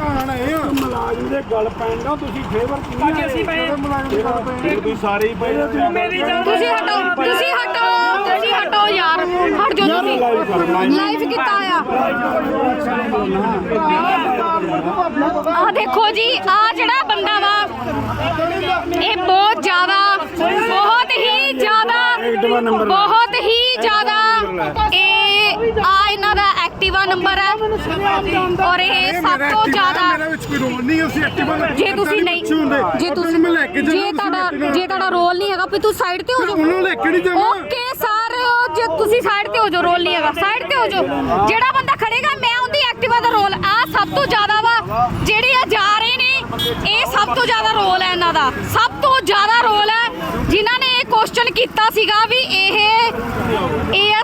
ਕਹਾਣ ਆਏ ਆ। ਮੁਲਾਜ਼ਮ ਦੇ ਗੱਲ ਪੈਣ ਦਾ ਤੁਸੀਂ ਫੇਵਰ ਕਿਉਂ ਭਾਜੀ ਅਸੀਂ ਪਏ। ਤੁਸੀਂ ਸਾਰੇ ਹੀ ਪਏ ਆ। ਮੇਰੀ ਜਾਨ ਤੁਸੀਂ ਹਟੋ ਤੁਸੀਂ ਹਟੋ ਤੁਸੀਂ ਹਟੋ ਯਾਰ। ਹਟ ਜਾਓ ਤੁਸੀਂ। ਲਾਈਵ ਕੀਤਾ ਆ। ਆ ਦੇਖੋ ਜੀ ਆ ਜਿਹੜਾ ਬੰਦਾ ਵਾ ਇਹ ਬਹੁਤ ਜ਼ਿਆਦਾ ਬਹੁਤ ਹੀ ਜ਼ਿਆਦਾ ਬਹੁਤ ਹੀ ਜ਼ਿਆਦਾ ਇਹ ਦਾ ਨੰਬਰ ਹੈ। ਔਰ ਇਹ ਸਭ ਤੋਂ ਜ਼ਿਆਦਾ ਮੇਰਾ ਵਿੱਚ ਕੋਈ ਰੋਲ ਨਹੀਂ ਅਸੀਂ ਐਕਟਿਵਾ ਲੈ ਜੇ ਤੁਸੀਂ ਨਹੀਂ ਜੇ ਤੁਸੀਂ ਮੈਂ ਲੈ ਕੇ ਜੇ ਤੁਹਾਡਾ ਜੇ ਤੁਹਾਡਾ ਰੋਲ ਨਹੀਂ ਹੈਗਾ ਵੀ ਤੂੰ ਸਾਈਡ ਤੇ ਹੋ ਜਾਓ ਉਹਨੂੰ ਲੈ ਕੇ ਨਹੀਂ ਜਾਵਾਂ ਓਕੇ ਸਰ ਜੇ ਤੁਸੀਂ ਸਾਈਡ ਤੇ ਹੋ ਜਾਓ ਰੋਲ ਨਹੀਂ ਹੈਗਾ। ਸਾਈਡ ਤੇ ਹੋ ਜਾਓ। ਜਿਹੜਾ ਬੰਦਾ ਖੜੇਗਾ ਮੈਂ ਉਹਦੀ ਐਕਟਿਵਾ ਦਾ ਰੋਲ ਆ ਸਭ ਤੋਂ ਜ਼ਿਆਦਾ ਵਾ ਜਿਹੜੇ ਆ ਜਾ ਰਹੇ ਨੇ ਇਹ ਸਭ ਤੋਂ ਜ਼ਿਆਦਾ ਰੋਲ ਹੈ ਇਹਨਾਂ ਦਾ। ਸਭ ਤੋਂ ਜ਼ਿਆਦਾ ਰੋਲ ਹੈ ਜਿਨ੍ਹਾਂ ਨੇ ਇਹ ਕੁਐਸਚਨ ਕੀਤਾ ਸੀਗਾ ਵੀ ਇਹ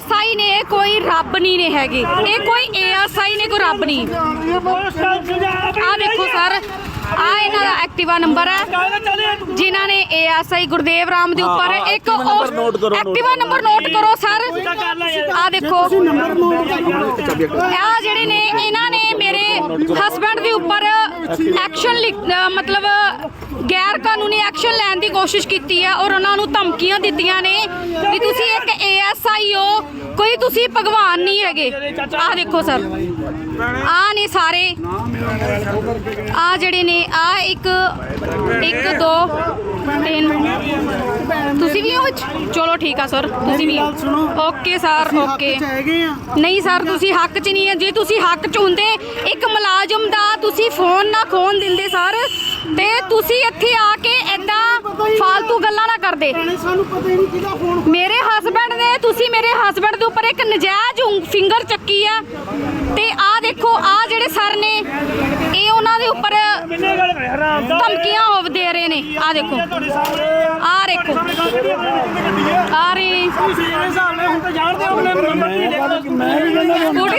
ਏਐਸਆਈ ਨੇ ਕੋਈ ਰੱਬ ਨਹੀਂ ਨੇ ਹੈਗੇ। ਇਹ ਕੋਈ ਏਐਸਆਈ ਨੇ ਕੋਈ ਰੱਬ ਨਹੀਂ। ਆ ਦੇਖੋ ਸਰ ਆ ਇਹਨਾਂ ਦਾ ਐਕਟਿਵਾ ਨੰਬਰ ਹੈ। ਜਿਨ੍ਹਾਂ ਨੇ ਏਐਸਆਈ ਗੁਰਦੇਵ ਰਾਮ ਦੇ ਉੱਪਰ ਇੱਕ ਐਕਟਿਵਾ ਨੰਬਰ ਨੋਟ ਕਰੋ ਸਰ। ਆ ਦੇਖੋ। ਆ ਜਿਹੜੇ ਨੇ ਇਹਨਾਂ ਨੇ ਮੇਰੇ ਹਸਬੰਡ ਦੇ ਉੱਪਰ ਐਕਸ਼ਨ ਮਤਲਬ ਗੈਰ ਕਾਨੂੰਨੀ ਐਕਸ਼ਨ ਲੈਣ ਦੀ ਕੋਸ਼ਿਸ਼ ਕੀਤੀ ਹੈ ਔਰ ਉਹਨਾਂ ਨੂੰ ਧਮਕੀਆਂ ਦਿੱਤੀਆਂ ਨੇ ਵੀ ਤੁਸੀਂ ਇੱਕ ਏਐਸਆਈ ਹੋ ਕੋਈ ਤੁਸੀਂ ਭਗਵਾਨ ਨਹੀਂ ਹੈਗੇ। ਆ ਦੇਖੋ ਸਰ। ਆ ਨੇ ਸਾਰੇ। ਆ ਜਿਹੜੇ ਨੇ ਆ ਇੱਕ ਇੱਕ ਦੋ ਤਿੰਨ। ਤੁਸੀਂ ਵੀ ਹੋ ਵਿੱਚ? ਚਲੋ ਠੀਕ ਆ ਸਰ ਤੁਸੀਂ ਵੀ। Okay sir okay. ਨਹੀਂ ਸਰ ਤੁਸੀਂ ਹੱਕ 'ਚ ਨਹੀਂ ਹੈ। ਜੇ ਤੁਸੀਂ ਹੱਕ 'ਚ ਹੁੰਦੇ ਇੱਕ ਮੁਲਾਜ਼ਮ ਦਾ ਤੁਸੀਂ ਫੋਨ ਨਾ ਖੋਣ ਦਿੰਦੇ ਸਰ। ਤੇ ਤੁਸੀਂ ਇੱਥੇ ਆ ਕੇ ਐਦਾਂ ਫालतू ਗੱਲਾਂ ਨਾ ਕਰਦੇ। ਭੈਣੇ ਸਾਨੂੰ ਪਤਾ ਹੀ ਨਹੀਂ ਕਿਹਦਾ ਫੋਨ ਮੇਰੇ ਹਸਬੰਡ ਨੇ ਤੁਸੀਂ ਮੇਰੇ ਹਸਬੰਡ ਦੇ ਉੱਪਰ ਇੱਕ ਨਜਾਇਜ਼ ਫਿੰਗਰ ਚੱਕੀ ਆ। ਤੇ ਆ ਦੇਖੋ ਆ ਜਿਹੜੇ ਸਰ ਨੇ ਇਹ ਉਹਨਾਂ ਦੇ ਉੱਪਰ ਧਮਕੀਆਂ ਹੋ ਦੇ ਰਹੇ ਨੇ। ਆ ਦੇਖੋ। ਆ ਦੇਖੋ। ਆ ਰਹੇ ਸਕੂਟੀ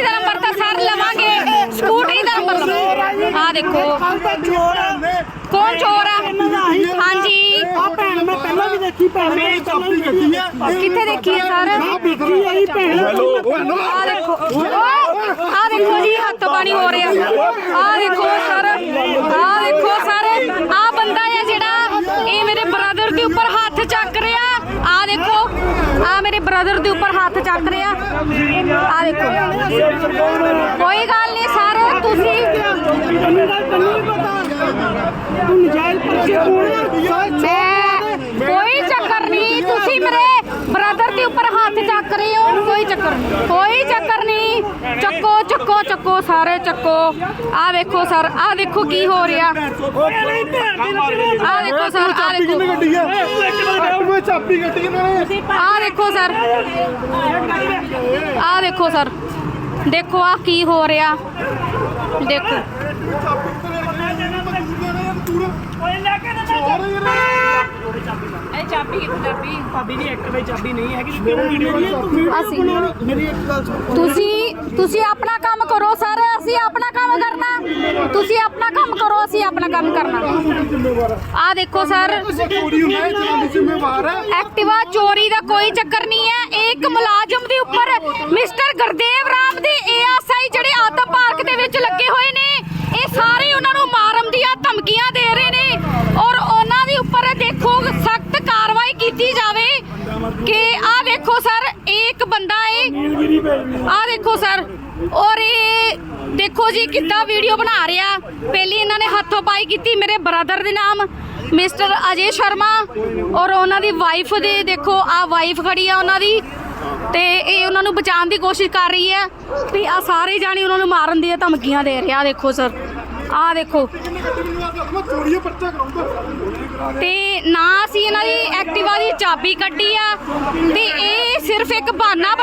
ਦਾ ਨੰਬਰ ਤਾਂ ਸਰ ਲਵਾਂਗੇ। ਸਕੂਟੀ ਦਾ ਨੰਬਰ ਆ ਦੇਖੋ। ਕੌਣ ਚੋਰ ਆ? ਪਹਿਲਾਂ ਵੀ ਦੇਖੀ ਭੈਣ ਮੈਂ ਪਹਿਲਾਂ ਵੀ ਦੇਖੀ। ਆ? ਕਿੱਥੇ ਦੇਖੀ ਹੈ ਸਰ? ਆ ਦੇਖੀ ਆਈ ਭੈਣ। ਆ ਦੇਖੋ ਆ ਦੇਖੋ ਜੀ ਹੱਥ ਪਾਣੀ ਹੋ ਰਿਹਾ। ਆ ਦੇਖੋ ਸਰ ਆ ਦੇਖੋ ਸਰ। ਆ ਬੰਦਾ ਹੈ ਜਿਹੜਾ ਇਹ ਮੇਰੇ ਬ੍ਰਦਰ ਦੇ ਉੱਪਰ ਹੱਥ ਚੱਕ ਰਿਹਾ। ਆ ਦੇਖੋ ਆ ਮੇਰੇ ਬ੍ਰਦਰ ਦੇ ਉੱਪਰ ਹੱਥ ਚੱਕ ਰਿਹਾ। ਆ ਦੇਖੋ। ਕੋਈ ਗੱਲ ਨਹੀਂ ਸਰ ਤੁਸੀਂ ਤੈਨੂੰ ਦਾ ਤੈਨੂੰ ਨਹੀਂ ਪਤਾ। ਤੂੰ ਨਜਾਇਜ਼ ਪਰਚੇ ਕੋਣ ਮੈਂ ਕੋਈ ਚੱਕਰ ਨਹੀਂ ਤੁਸੀਂ ਮੇਰੇ ਬ੍ਰਦਰ ਦੇ ਉੱਪਰ ਹੱਥ ਚੱਕ ਰਹੇ ਹੋ ਕੋਈ ਚੱਕਰ ਨਹੀਂ ਕੋਈ ਚੱਕਰ ਨਹੀਂ। ਚੱਕੋ ਚੱਕੋ ਚੱਕੋ ਸਾਰੇ ਚੱਕੋ। ਆ ਵੇਖੋ ਸਰ ਆ ਦੇਖੋ ਕੀ ਹੋ ਰਿਹਾ। ਆ ਦੇਖੋ ਸਰ ਆ ਦੇਖੋ। ਗੱਡੀ ਆ ਐਕਟਿਵਾ ਚਾਬੀ ਗੱਡੀ ਇਹਨਾਂ ਨੇ ਆ ਦੇਖੋ ਸਰ। ਆ ਦੇਖੋ ਸਰ। ਦੇਖੋ ਆ ਕੀ ਹੋ ਰਿਹਾ। ਦੇਖੋ। ਭਾਬੀ ਦੀ ਐਕਟਿਵਾ ਚਾਬੀ ਨਹੀਂ ਹੈਗੀ ਕਿਉਂ ਵੀਡੀਓ ਅਸੀਂ ਮੇਰੀ ਇੱਕ ਗੱਲ ਸੁਣ। ਤੁਸੀਂ ਤੁਸੀਂ ਆਪਣਾ ਕੰਮ ਕਰੋ ਸਰ ਅਸੀਂ ਆਪਣਾ ਕੰਮ ਕਰਨਾ। ਤੁਸੀਂ ਆਪਣਾ ਕੰਮ ਕਰੋ ਅਸੀਂ ਆਪਣਾ ਕੰਮ ਕਰਨਾ। ਆ ਦੇਖੋ ਸਰ। ਚੋਰੀ ਹੁੰਦਾ ਹੈ ਚਲਾਉਣ ਜ਼ਿੰਮੇਵਾਰ ਹੈ ਐਕਟਿਵਾ ਚੋਰੀ ਦਾ ਕੋਈ ਚੱਕਰ ਨਹੀਂ ਹੈ। ਇਹ ਇੱਕ ਮੁਲਾਜ਼ਮ ਦੇ ਉੱਪਰ ਮਿਸਟਰ ਗੁਰਦੇਵ ਰਾਮ ਦੇ ਏਐਸਆਈ ਜਿਹੜੇ ਆਦਮ ਪਾਰਕ ਦੇ ਵਿੱਚ ਲੱਗੇ ਹੋਏ ਨੇ ਇਹ ਸਾਰੇ ਉਹਨਾਂ ਨੂੰ ਮਾਰਨ ਦੀਆਂ ਧਮਕੀਆਂ ਦੇ ਰਹੇ ਨੇ ਔਰ ਉਹਨਾਂ ਦੇ ਉੱਪਰ ਦੇਖੋ ਸਖਤ ਕਾਰਵਾਈ ਕੀਤੀ ਜਾਵੇ ਕਿ ਆ ਦੇਖੋ ਸਰ ਇਹ ਇੱਕ ਬੰਦਾ ਏ। ਆ ਦੇਖੋ ਸਰ, ਔਰ ਇਹ ਦੇਖੋ ਜੀ ਕਿੱਦਾਂ ਵੀਡੀਓ ਬਣਾ ਰਿਹਾ। ਪਹਿਲੀ ਇਹਨਾਂ ਨੇ ਹੱਥੋਂ ਪਾਈ ਕੀਤੀ ਮੇਰੇ ਬ੍ਰਦਰ ਦੇ ਨਾਮ ਮਿਸਟਰ ਅਜੇ ਸ਼ਰਮਾ। ਔਰ ਉਹਨਾਂ ਦੀ ਵਾਈਫ ਦੇ ਦੇਖੋ ਆ ਵਾਈਫ ਖੜੀ ਆ ਉਹਨਾਂ ਦੀ। ਤੇ ਇਹ ਉਹਨਾਂ ਨੂੰ ਬਚਾਉਣ ਦੀ ਕੋਸ਼ਿਸ਼ ਕਰ ਰਹੀ ਹੈ। ਤੇ ਆ ਸਾਰੇ ਜਾਣੇ ਉਹਨਾਂ ਨੂੰ ਮਾਰਨ ਦੀਆਂ ਧਮਕੀਆਂ ਦੇ ਰਿਹਾ ਦੇਖੋ ਸਰ। ਆਹ ਦੇਖੋ ਤੇ ਨਾ ਅਸੀਂ ਇਹਨਾਂ ਦੀ ਐਕਟਿਵਾ ਦੀ ਚਾਬੀ ਕੱਢੀ ਆ, ਤੇ ਇਹ ਸਿਰਫ ਇੱਕ ਬਹਾਨਾ